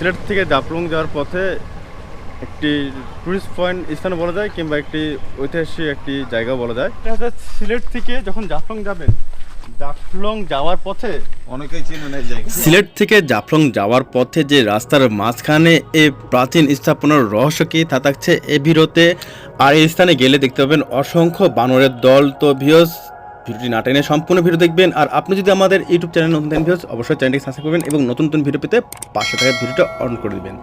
সিলেট থেকে জাফলং যাওয়ার পথে একটি টুরিস্ট পয়েন্ট স্থান বলা যায় কিংবা একটি ঐতিহাসিক একটি জায়গা বলা যায়। সিলেট থেকে যখন জাফলং যাবেন জাফলং যাওয়ার পথে অনেকেই চেনে না এই জায়গা সিলেট থেকে জাফলং যাওয়ার পথে যে রাস্তার মাঝখানে এই প্রাচীন স্থাপনার রহস্য কি তা থাকছে এ ভিডিওতে আর এই স্থানে গেলে দেখতে পাবেন অসংখ্য বানরের দল তো ভিউস ভিডিওটি না টেনে সম্পূর্ণ ভিডিও দেখবেন। আর আপনি যদি আমাদের ইউটিউব চ্যানেল নতুন দেন অবশ্যই চ্যানেলটি সাবস্ক্রাইব করবেন এবং নতুন নতুন ভিডিও পেতে পাশে থাকা ভিডিওটা অন করে দেবেন।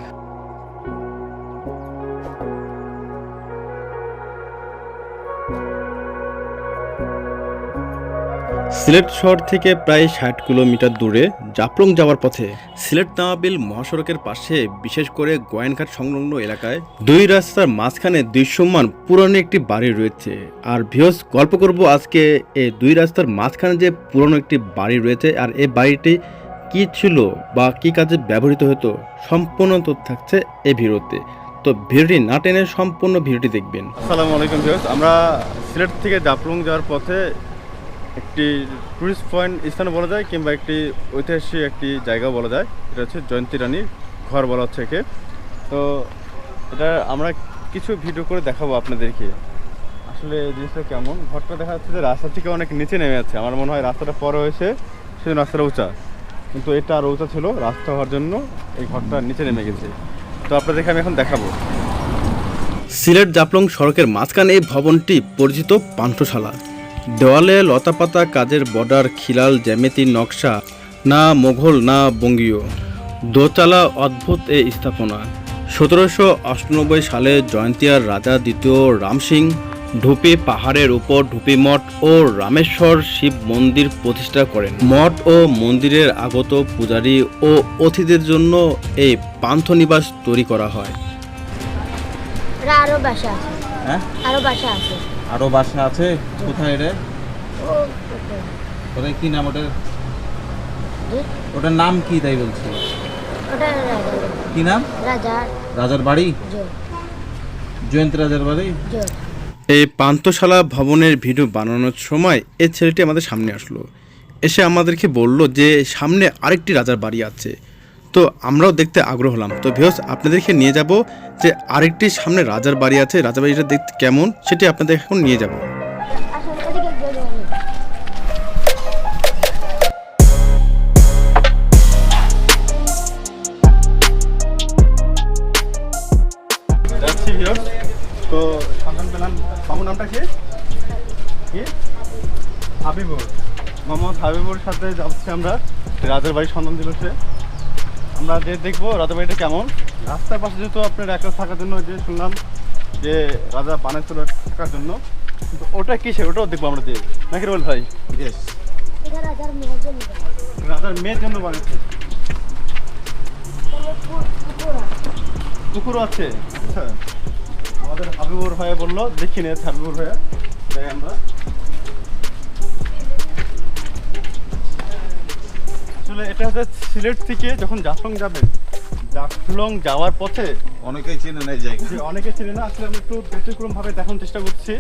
সিলেট শহর থেকে প্রায় ষাট কিলোমিটার দূরে জাফলং যাওয়ার পথে সিলেট তামাবিল মহাসড়কের পাশে বিশেষ করে গোয়েনঘাট সংলগ্ন এলাকায় দুই রাস্তার মাঝখানে দৃশ্যমান পুরনো একটি বাড়ি রয়েছে। আর ভিওস গল্প করব আজকে এই দুই রাস্তার মাঝখানে যে পুরনো একটি বাড়ি রয়েছে আর এই বাড়িটি কি ছিল বা কি কাজে ব্যবহৃত হতো সম্পূর্ণ তথ্য থাকছে এই ভিডিওতে। তো ভিডিওটি না টেনে সম্পূর্ণ ভিডিওটি দেখবেন। আসসালামু আলাইকুম ভিউয়ার্স আমরা সিলেট থেকে জাফলং যাওয়ার পথে একটি টুরিস্ট পয়েন্ট স্থান বলা যায় কিংবা একটি ঐতিহাসিক একটি জায়গা বলা যায়। এটা হচ্ছে জয়ন্তী রানীর ঘর বলা হচ্ছে একে। তো এটা আমরা কিছু ভিডিও করে দেখাবো আপনাদেরকে। আসলে জিনিসটা কেমন? ঘরটা দেখা যাচ্ছে যে রাস্তা থেকে অনেক নিচে নেমে যাচ্ছে। আমার মনে হয় রাস্তাটা পরে হয়েছে, সেজন্য রাস্তাটা উঁচা। কিন্তু এটা আর উঁচা ছিল রাস্তা হওয়ার জন্য এই ঘরটা নিচে নেমে গেছে। তো আপনাদেরকে আমি এখন দেখাবো। সিলেট জাফলং সড়কের মাঝখানে এই ভবনটি পরিচিত পান্থশালা। দেওয়ালে লতাপাতা কাজের বর্ডার খিলাল জ্যামিতি নকশা না মোঘল না বঙ্গীয়। দোতলা অদ্ভুত এই স্থাপনা। সতেরোশো অষ্টানব্বই সালে জয়ন্তিয়ার রাজা দ্বিতীয় রামসিং ঢুপি পাহাড়ের উপর ঢুপি মঠ ও রামেশ্বর শিব মন্দির প্রতিষ্ঠা করেন। মঠ ও মন্দিরের আগত পূজারী ও অতিথিদের জন্য এই পান্থনিবাস তৈরি করা হয়। আরও বাসা আছে। হ্যাঁ? আরও বাসা আছে। আরও বাসা আছে কোথায় রে? ওটা- কি নাম ওটার ওটার নাম কি তাই বলছি? কি নাম? রাজার বাড়ি? জয়ন্ত রাজার বাড়ি? এই পান্থশালা ভবনের ভিডিও বানানোর সময় এই ছেলেটি আমাদের সামনে আসলো। এসে আমাদেরকে বলল যে সামনে আরেকটি রাজার বাড়ি আছে। তো আমরাও দেখতে আগ্রহ হলাম। তো ভিওস আপনাদেরকে নিয়ে যাব যে আরেকটি সামনে রাজার বাড়ি আছে। রাজার বাড়িটা দেখতে কেমন, সেটি আপনাদের এখন নিয়ে যাব। তো পেলাম। কি? হাবিবুর। মোহাম্মদ হাবিবুর সাথে যাচ্ছি আমরা। রাজার বাড়ির সন্ধান দিল সে আমরা যে দেখব রাজার বাড়িটা কেমন? রাস্তার পাশে যেহেতু আপনার একটা থাকার জন্য যে শুনলাম যে রাজা বানাইছিল থাকার জন্য কিন্তু ওটা কিসের? ওটাও দেখব আমরা দিয়ে নাকি রোল ভাই? রাজার মেয়ের জন্য আছে। পুকুরও আছে। আচ্ছা। আমাদের হাবিবুর ভাইয়া বলল দেখি নে হাবিবুর ভাইয়া। তাই আমরা। আসলে এটা হচ্ছে সিলেট থেকে যখন জাফলং যাবেন জাফলং যাওয়ার পথে অনেকেই চেনে না এই জায়গা। যে অনেকে চিনে না আসলে আমি একটু ব্যতিক্রম ভাবে দেখানোর চেষ্টা করছি?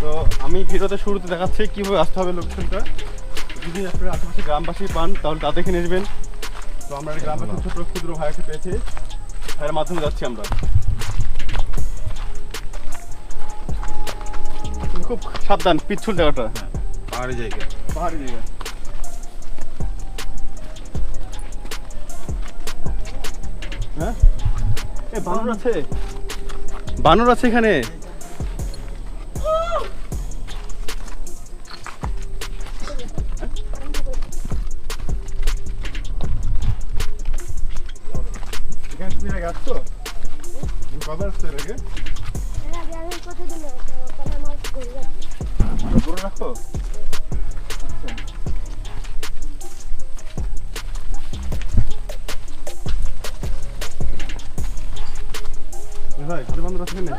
তো আমি ভিডিওতে শুরুতে দেখাচ্ছি কীভাবে আসতে হবে লোকেশনটা। যদি আপনার আশেপাশে গ্রামবাসী পান তাহলে তাদেরকে নিয়ে যাবেন তো আমরা এই গ্রামে খুব ক্ষুদ্র ভাইয়াকে পেয়েছি। ভাইয়ের মাধ্যমে যাচ্ছি আমরা। খুব সাবধান পিচ্ছুল জায়গাটা। পাহাড়ি জায়গা। পাহাড়ি জায়গা। হ্যাঁ? এ বানর আছে। বানর আছে এখানে। এখানে তুমি আগে ভাই ঘরে বান্ধব আছে বাবা।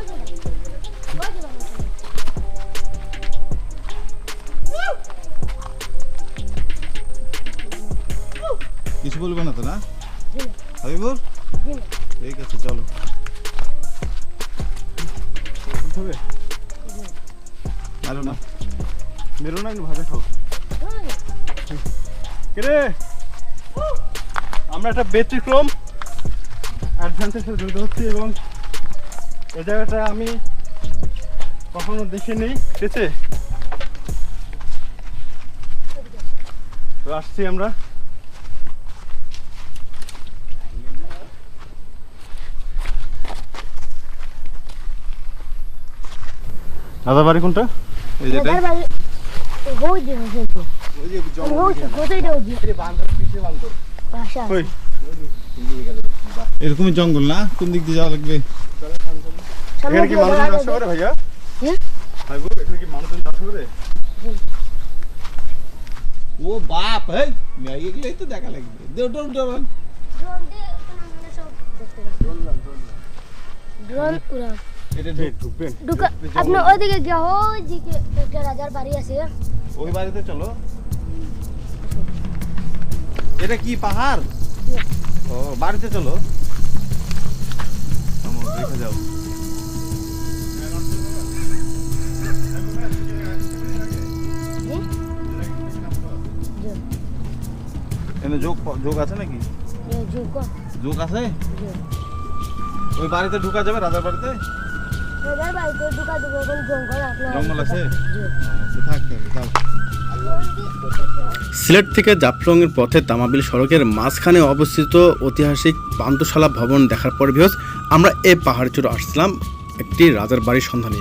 কিছু বলবে না তো না? হাবিবুর ঠিক আছে চলো। হবে আরও না। মেরো না ভাজা খাও। কে আমরা একটা ব্যতিক্রম অ্যাডভেঞ্চার সাথে জড়িত হচ্ছি এবং এই জায়গাটা আমি কখনো দেখিনি। ঠিক আছে তো আসছি আমরা। দাদা বাড়ি কোনটা? এই ওই যে এরকমই জঙ্গল না? কোন দিক দিয়ে যাওয়া লাগবে? এখানে কি মানুষজন চাষ করে ভাইয়া? হ্যাঁ? এখানে কি মানুষজন চাষ করে ও বাপ এই মেয়ে এগুলোই তো দেখা লাগবে। ড্রোন দেখতে ড্রোন উড়াও। এটা ঢুকবেন ঢুকা আপনি ওইদিকে গিয়ে ওই দিকে একটা রাজার বাড়ি আছে। ওই বাড়িতে চলো। এটা কি পাহাড়? ও বাড়িতে চলো। দেখে যাও। এখানে যোগ যোগ আছে নাকি? যোগ আছে। ওই বাড়িতে ঢুকা যাবে রাজার বাড়িতে? রাজার বাড়িতে ঢুকা দেবো এখন জঙ্গল আছে। আচ্ছা, থাক সিলেট থেকে জাফলংয়ের পথে তামাবিল সড়কের মাঝখানে অবস্থিত ঐতিহাসিক পান্তশালা ভবন দেখার পর ভিউস আমরা এ পাহাড় চূড়ে আসছিলাম একটি রাজার বাড়ির সন্ধানে।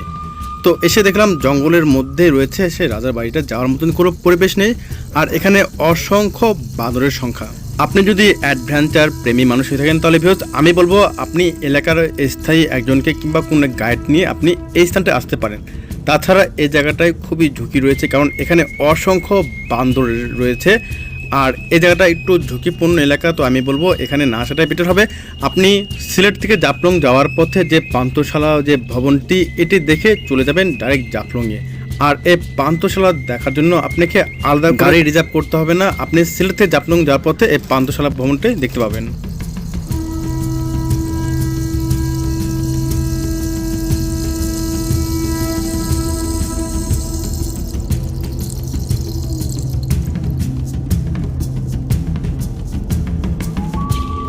তো এসে দেখলাম জঙ্গলের মধ্যে রয়েছে সে রাজার বাড়িটা, যাওয়ার মতন কোনো পরিবেশ নেই। আর এখানে অসংখ্য বাদরের সংখ্যা। আপনি যদি অ্যাডভেঞ্চার প্রেমী মানুষ হয়ে থাকেন তাহলে ভিউস আমি বলব আপনি এলাকার স্থায়ী একজনকে কিংবা কোনো গাইড নিয়ে আপনি এই স্থানটায় আসতে পারেন। তাছাড়া এই জায়গাটায় খুবই ঝুঁকি রয়েছে কারণ এখানে অসংখ্য বান্দর রয়েছে। আর এই জায়গাটা একটু ঝুঁকিপূর্ণ এলাকা তো আমি বলব এখানে না আসাটাই বেটার হবে। আপনি সিলেট থেকে জাফলং যাওয়ার পথে যে পান্তশালা যে ভবনটি এটি দেখে চলে যাবেন ডাইরেক্ট জাফলংয়ে। আর এই পান্তশালা দেখার জন্য আপনাকে আলাদা গাড়ি রিজার্ভ করতে হবে না। আপনি সিলেট থেকে জাফলং যাওয়ার পথে এই পান্তশালা ভবনটি দেখতে পাবেন।